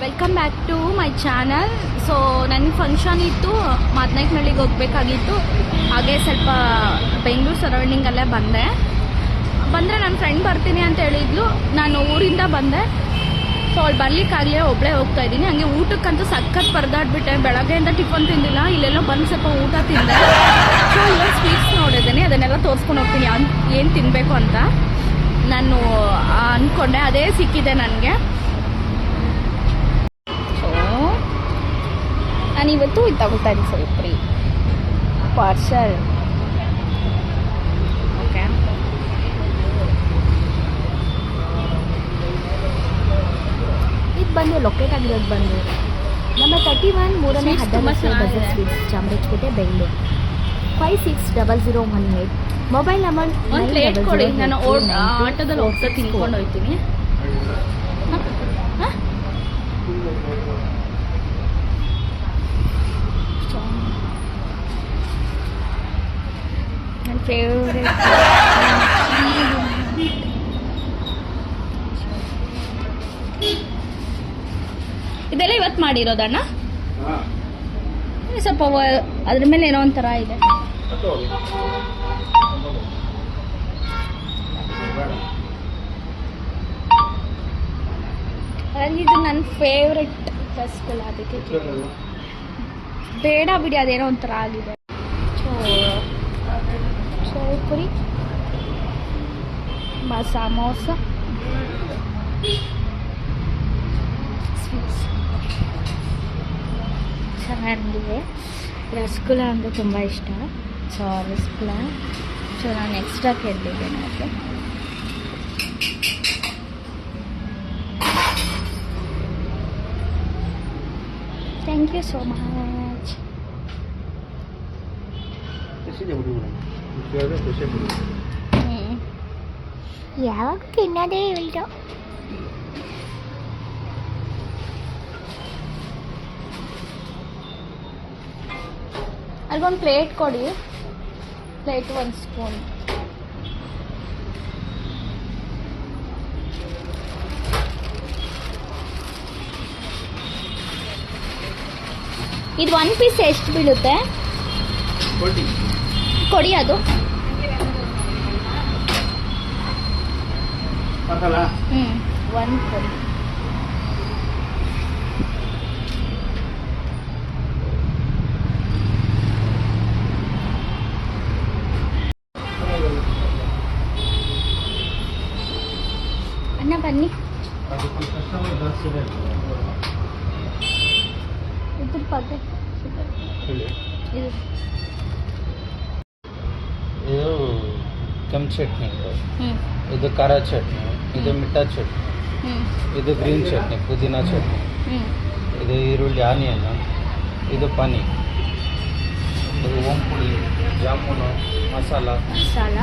Welcome back to my channel so ನನಗೆ function ಇತ್ತು ಮಾದನಾಯ್ಕನಹಳ್ಳಿಗೆ ಹೋಗ್ಬೇಕಾಗಿತ್ತು. ಹಾಗೆ ಸ್ವಲ್ಪ ಬೆಂಗಳೂರು ಸರೌಂಡಿಂಗಲ್ಲೇ ಬಂದೆ. ಬಂದರೆ ನನ್ನ ಫ್ರೆಂಡ್ ಬರ್ತೀನಿ ಅಂತ ಹೇಳಿದ್ಲು. ನಾನು ಊರಿಂದ ಬಂದೆ. ಸೊ ಅವಳು ಬರ್ಲಿಕ್ಕಾಗಲೇ ಒಬ್ಬಳೇ ಹೋಗ್ತಾ ಇದ್ದೀನಿ. ಹಂಗೆ ಊಟಕ್ಕಂತೂ ಸಖತ್ ಪರದಾಡ್ಬಿಟ್ಟೆ. ಬೆಳಗ್ಗೆಯಿಂದ ಟಿಫನ್ ತಿಂದಿಲ್ಲ. ಇಲ್ಲೆಲ್ಲೋ ಬಂದು ಸ್ವಲ್ಪ ಊಟ ತಿಂದೆ. ಸೊ ಇವಾಗ ಸ್ವೀಟ್ಸ್ ನೋಡಿದ್ದೀನಿ. ಅದನ್ನೆಲ್ಲ ತೋರಿಸ್ಕೊಂಡು ಹೋಗ್ತೀನಿ. ಏನು ತಿನ್ನಬೇಕು ಅಂತ. ನಾನು ಅಂದ್ಕೊಂಡೆ ಅದೇ ಸಿಕ್ಕಿದೆ ನನಗೆ ಸೊ ನಾನಿವತ್ತು ಇದು ತಗೋತಾ ಇದ್ದೀನಿ ಸ್ವಲ್ಪ ಫ್ರೀ ಪಾರ್ಸಲ್ ಓಕೆ ಇದು ಬಂದು ಲೊಕೇಟ್ ಆಗಿರೋದು ಬಂದು. ನಮ್ಮ ತರ್ಟಿ ಒನ್ ಮೂರನೇ ಹದಿನೈದು. Budget sweets Chamarajpet Bengaluru five six double zero one eight mobile number ಒಂದು ಪ್ಲೇಟ್ ಕೊಡಿ ನಾನು ಆಟೋದಲ್ಲಿ ಹೋಗ್ತಾ ತಿನ್ಕೊಂಡು ಹೋಗ್ತೀನಿ ಇದೆಲ್ಲ ಇವತ್ತು ಮಾಡಿರೋದಣ್ಣ ಸ್ವಲ್ಪ ಅದ್ರ ಮೇಲೆ ಏನೋ ಒಂಥರ ಇದೆ. ಇದು ನನ್ನ ಫೇವ್ರೆಟ್ ಫಸ್ಟ್ ಅದಕ್ಕೆ. ಬೇಡ ಬಿಡಿ ಅದೇನೋ ಒಂಥರ ಆಗಿದೆ. ಚೌಪುರಿ ಮ ಸಮೋಸ ಸ್ವೀಟ್ಸ್ ಚೆನ್ನಾಗಿದೆ ರಸಗುಲ್ಲ ಅಂದರೆ ತುಂಬ ಇಷ್ಟ ಸೊ ರಸಗುಲ್ಲ ಸೊ ನಾನು ಎಕ್ಸ್ಟ್ರಾ ಕೇಳಿದ್ದೇನೆ ಅದಕ್ಕೆ ಥ್ಯಾಂಕ್ ಯು ಸೋ ಮಚ್ ಯಾವಾಗ ತಿನ್ನೋದೇ ಇಲ್ದು. ಅಲ್ಗೊಂದು ಪ್ಲೇಟ್ ಕೊಡಿ. ಪ್ಲೇಟ್ ಒಂದು ಸ್ಪೂನ್. ಇದು ಒನ್ ಪೀಸ್ ಎಷ್ಟು ಬೀಳುತ್ತೆ? ಕೊಡಿ ಅದು. ಹ್ಞೂ ಒಂದು ಕೊಡಿ ಅಣ್ಣ ಬನ್ನಿ ಇದ್ರ ಪಾಕೆಟ್ ಇದು ಇದು ಕೆಂಪು ಚಟ್ನಿ ಇದು. ಇದು ಖಾರ ಚಟ್ನಿ ಇದು ಮಿಠಾ ಚಟ್ನಿ ಇದು ಗ್ರೀನ್ ಚಟ್ನಿ ಪುದೀನ ಚಟ್ನಿ ಇದು ಈರುಳ್ಳಿ ಆನಿಯನ್ ಇದು ಪನಿ ಇದು ಓಂಪುಳಿ ಜಾಮೂನು ಮಸಾಲ. ಮಸಾಲ.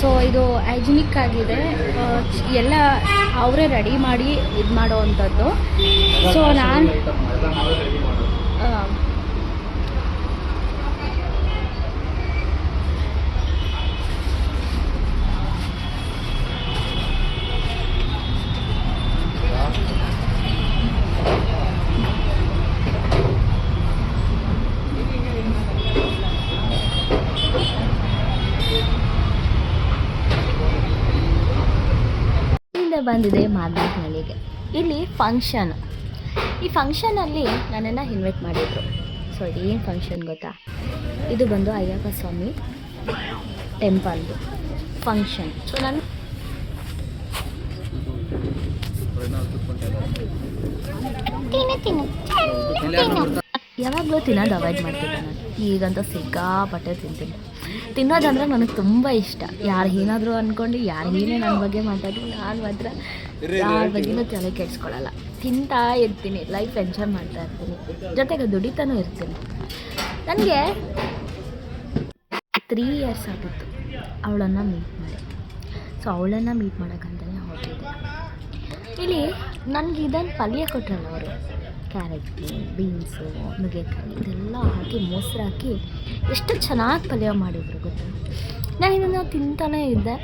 ಸೊ ಇದು ಹೈಜಿನಿಕ್ ಆಗಿದೆ. ಎಲ್ಲ ಅವರೇ ರೆಡಿ ಮಾಡಿ ಇದು ಮಾಡೋ ಅಂಥದ್ದು. ಸೊ ನಾನು ಮಾಡೋದು ಬಂದಿದೆ ಮಾದನಾಯ್ಕನಹಳ್ಳಿಗೆ ಇಲ್ಲಿ ಫಂಕ್ಷನ್ ಈ ಫಂಕ್ಷನಲ್ಲಿ ನನ್ನನ್ನು ಇನ್ವೈಟ್ ಮಾಡಿದರು. ಸೊ ಏನು ಫಂಕ್ಷನ್ ಗೊತ್ತಾ? ಇದು ಬಂದು ಅಯ್ಯಪ್ಪ ಸ್ವಾಮಿ ಟೆಂಪಲ್ದು ಫಂಕ್ಷನ್ ಸೊ ನಾನು ಯಾವಾಗಲೂ ತಿನ್ನೋದು ಅವಾಯ್ಡ್ ಮಾಡ್ತೀನಿ ನಾನು. ಈಗಂತೂ ಸಿಕ್ಕಾಪಟ್ಟೆ ತಿಂತೀನಿ. ತಿನ್ನೋದಂದ್ರೆ ನನಗೆ ತುಂಬ ಇಷ್ಟ. ಯಾರು ಏನಾದರೂ ಅಂದ್ಕೊಂಡು ಯಾರು ಏನೇ ನನ್ನ ಬಗ್ಗೆ ಮಾತಾಡಿ ನಾನು ಮಾತ್ರ ಯಾರ ಬಗ್ಗೆನೂ ತಲೆ ಕೆಡಿಸ್ಕೊಳ್ಳಲ್ಲ ತಿಂತಾ ಇರ್ತೀನಿ ಲೈಫ್ ಎಂಜಾಯ್ ಮಾಡ್ತಾ ಇರ್ತೀನಿ. ಜೊತೆಗೆ ದುಡಿತಾನೂ ಇರ್ತೀನಿ. ನನಗೆ ತ್ರೀ ಇಯರ್ಸ್ ಆಗಿತ್ತು. ಅವಳನ್ನು ಮೀಟ್ ಮಾಡಿ. ಸೊ ಅವಳನ್ನು ಮೀಟ್ ಮಾಡೋಕ್ಕಂತಲೇ ಹೋಗಿದ್ದೆ. ಇಲ್ಲಿ ನನಗೆ ಇದನ್ನು ಪಲ್ಯ ಕೊಟ್ಟರಲ್ಲ ಅವರು. ಕ್ಯಾರೆಟು, ಬೀನ್ಸು, ನುಗ್ಗೆಕಾಯಿ ಇದೆಲ್ಲ ಹಾಕಿ, ಮೊಸರು ಹಾಕಿ ಎಷ್ಟು ಚೆನ್ನಾಗಿ ಪಲ್ಯ ಮಾಡಿದ್ರು ಗೊತ್ತಾ? ನಾನು ಇದನ್ನು ತಿಂತಾನೇ ಇದ್ದೆ.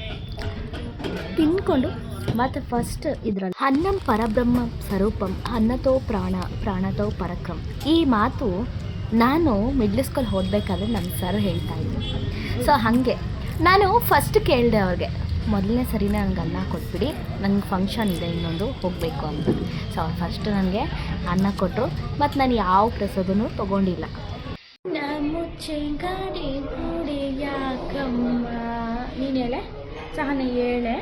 ತಿಂದ್ಕೊಂಡು ಮತ್ತು ಫಸ್ಟ್ ಇದರಲ್ಲಿ ಅನ್ನಂ ಪರಬ್ರಹ್ಮ ಸ್ವರೂಪಂ, ಅನ್ನತೋ ಪ್ರಾಣ, ಪ್ರಾಣತೋ ಪರಕ್ರಮ್. ಈ ಮಾತು ನಾನು ಮಿಡ್ಲ್ ಸ್ಕೂಲ್ ಓದಬೇಕಾದ್ರೆ ನಮ್ಮ ಸರ್ ಹೇಳ್ತಾ ಇದ್ದರು ಸೊ ಹಾಗೆ. ನಾನು ಫಸ್ಟ್ ಕೇಳಿದೆ ಅವ್ರಿಗೆ ಮೊದಲನೇ ಸರಿನೇ ನನಗೆ ಅನ್ನ ಕೊಟ್ಬಿಡಿ. ನನಗೆ ಫಂಕ್ಷನ್ ಇದೆ ಇನ್ನೊಂದು ಹೋಗಬೇಕು ಅಂತ. ಸೊ ಅವ್ರು ಫಸ್ಟ್ ನನಗೆ ಅನ್ನ ಕೊಟ್ಟರು ಮತ್ತು ನಾನು ಯಾವ ಪ್ರಸಾದನೂ ತೊಗೊಂಡಿಲ್ಲ. ಮುಚ್ಚೆ ಗಾಡಿ ಗೂಡಿ ಯಾಕಮ್ಮ? ನೀನು ಹೇಳೆ? ಸಹನ ಹೇಳೆ?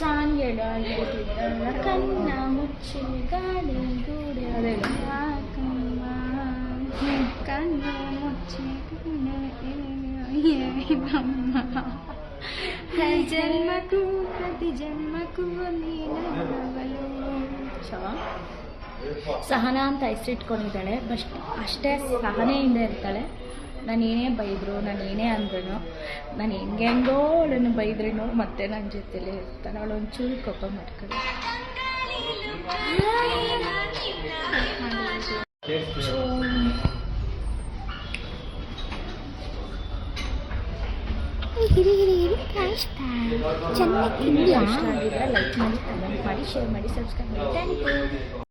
ಸಹನ ಹೇಳು ಕಣ್ಣ ಮುಚ್ಚೆ ಗಾಡಿ ಗೂಡಿ ಅದೇ ಯಾಕಮ್ಮ? ಮುಚ್ಚೆ ಜನ್ಮಕ್ಕೂ ಪ್ರತಿ ಜನ್ಮಕ್ಕೂ ಸಹನ ಅಂತ ಹೆಸರಿಟ್ಕೊಂಡಿದ್ದಾಳೆ ಬಸ್ಟ್ ಅಷ್ಟೇ ಸಹನೆಯಿಂದ ಇರ್ತಾಳೆ. ನಾನು ಏನೇ ಬೈದರು, ನಾನು ಏನೇ ಅಂದ್ರೂ ನಾನು ಹೆಂಗೆ ಹೆಂಗೋ ಅವಳನ್ನು ಬೈದ್ರೂ ಮತ್ತೆ ನನ್ನ ಜೊತೆಲೇ ಇರ್ತಾಳೆ. ಅವಳು ಒಂಚೂರು ಕೋಪ ಮಾಡ್ಕೊಳ್ಳಿ. ಹಿರಿ ಹಿರಿ ಹಿರಿ ಕ್ಯಾಶ್ ಚೆನ್ನಾಗಿ ಲೈಕ್ ಮಾಡಿ ಕಮೆಂಟ್ ಮಾಡಿ ಶೇರ್ ಮಾಡಿ ಸಬ್ಸ್ಕ್ರೈಬ್ ಮಾಡಿ. Thank you